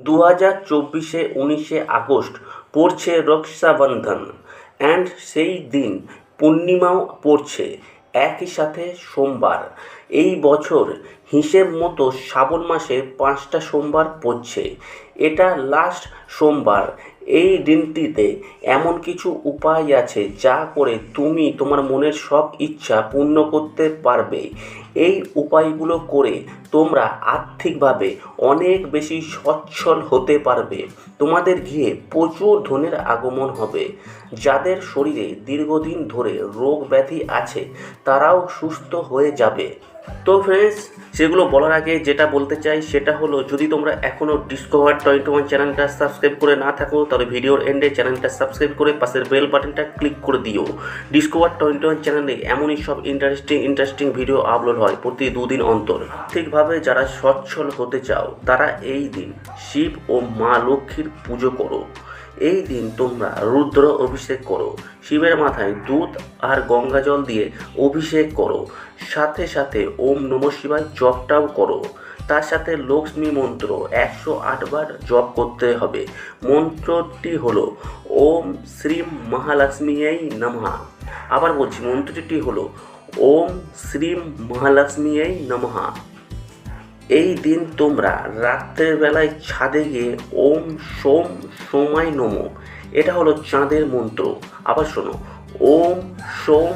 দু হাজার চব্বিশে উনিশে আগস্ট পড়ছে রক্ষাবন্ধন। অ্যান্ড সেই দিন পূর্ণিমাও পড়ছে। একই সাথে সোমবার। এই বছর হিসেব মতো শ্রাবণ মাসে পাঁচটা সোমবার পড়ছে। এটা লাস্ট সোমবার। এই দিনটিতে এমন কিছু উপায় আছে যা করে তুমি তোমার মনের সব ইচ্ছা পূর্ণ করতে পারবে। এই উপায়গুলো করে তোমরা আর্থিকভাবে অনেক বেশি সচ্ছল হতে পারবে। তোমাদের গৃহে প্রচুর ধনের আগমন হবে। যাদের শরীরে দীর্ঘদিন ধরে রোগ ব্যাধি আছে, তারাও সুস্থ হয়ে যাবে। তো ফ্রেন্ডস সেগুলো বলার আগে যেটা বলতে চাই, সেটা হলো যদি তোমরা এখনও ডিসকভার টোয়েন্টি ওয়ান চ্যানেলটা সাবস্ক্রাইব করে না থাকো, তাহলে ভিডিওর এন্ডে চ্যানেলটা সাবস্ক্রাইব করে পাশের বেল বাটনটা ক্লিক করে দিও। ডিসকভার টোয়েন্টি ওয়ান চ্যানেলে এমনই সব ইন্টারেস্টিং ইন্টারেস্টিং ভিডিও আপলোড হয় প্রতি দুদিন অন্তর। ঠিকভাবে যারা সচ্ছল হতে চাও, তারা এই দিন শিব ও মা লক্ষ্মীর পুজো করো। এই দিন তোমরা রুদ্র অভিষেক করো। শিবের মাথায় দুধ আর গঙ্গা জল দিয়ে অভিষেক করো। সাথে সাথে ওম নম শিবায় জপটাও করো। তার সাথে লক্ষ্মী মন্ত্র একশো আটবার জপ করতে হবে। মন্ত্রটি হলো, ওম শ্রী মহালক্ষ্মীই নমঃ। আবার বলছি, মন্ত্রটি হলো, ওম শ্রী মহালক্ষ্মীই নমঃ। এই দিন তোমরা রাত্রের বেলায় ছাদে গিয়ে ওম সোম সোমাই নমো। এটা হলো চাঁদের মন্ত্র। আবার শোনো, ওম সোম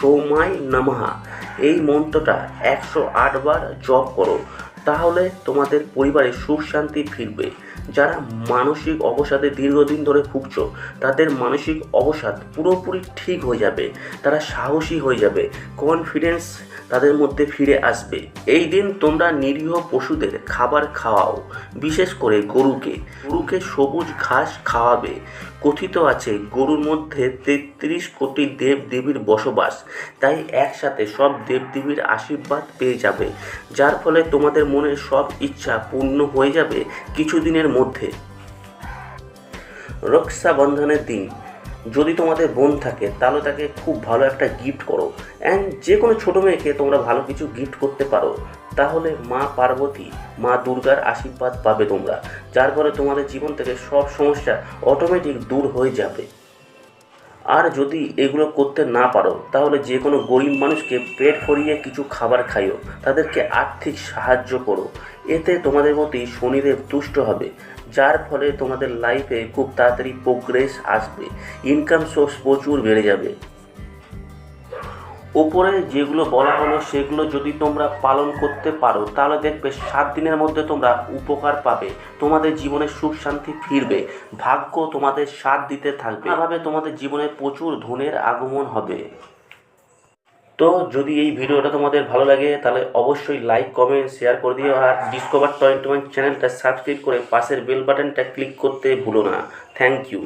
সোমাই নমহা এই মন্ত্রটা একশো আটবার জপ করো তাহলে তোমাদের পরিবারে সুখ শান্তি ফিরবে। যারা মানসিক অবসাদে দীর্ঘদিন ধরে ভুগছ, তাদের মানসিক অবসাদ পুরোপুরি ঠিক হয়ে যাবে, তারা সাহসী হয়ে যাবে কনফিডেন্স তাদের মধ্যে ফিরে আসবে। এই দিন তোমরা নিরীহ পশুদের খাবার খাওয়াও, বিশেষ করে গরুকে। গরুকে সবুজ ঘাস খাওয়াবে। কথিত আছে, গরুর মধ্যে তেত্রিশ কোটি দেব দেবীর বসবাস। তাই একসাথে সব দেবদেবীর আশীর্বাদ পেয়ে যাবে। যার ফলে তোমাদের মনের সব ইচ্ছা পূর্ণ হয়ে যাবে। কিছুদিনের মধ্যে। রক্ষাবন্ধনের দিন, যদি তোমাদের বোন থাকে, তাহলে তাকে খুব ভালো একটা গিফট করো। অ্যান্ড যে কোনো ছোটো মেয়েকে তোমরা ভালো কিছু গিফট করতে পারো। তাহলে মা পার্বতী, মা দুর্গার আশীর্বাদ পাবে তোমরা। যার ফলে তোমাদের জীবন থেকে সব সমস্যা অটোমেটিক দূর হয়ে যাবে। আর যদি এগুলো করতে না পারো, তাহলে যে কোনো গরিব মানুষকে পেট ভরিয়ে কিছু খাবার খাইও। তাদেরকে আর্থিক সাহায্য করো। এতে তোমাদের প্রতি শনিদেব তুষ্ট হবে, যার ফলে তোমাদের লাইফে খুব তাড়াতাড়ি প্রোগ্রেস আসবে। ইনকাম সোর্স প্রচুর বেড়ে যাবে। ওপরে যেগুলো বলা হলো সেগুলো যদি তোমরা পালন করতে পারো, তাহলে দেখবে সাত দিনের মধ্যে তোমরা উপকার পাবে। তোমাদের জীবনে সুখ শান্তি ফিরবে। ভাগ্য তোমাদের সাথ দিতে থাকবে। এভাবে তোমাদের জীবনে প্রচুর ধনের আগমন হবে। তো যদি এই ভিডিওটা তোমাদের ভালো লাগে, তাহলে অবশ্যই লাইক কমেন্ট শেয়ার করে দিও। আর ডিসকভার টোয়েন্টি ওয়ান চ্যানেলটা সাবস্ক্রাইব করে পাশের বেল বাটনটা ক্লিক করতে ভুলো না। Thank you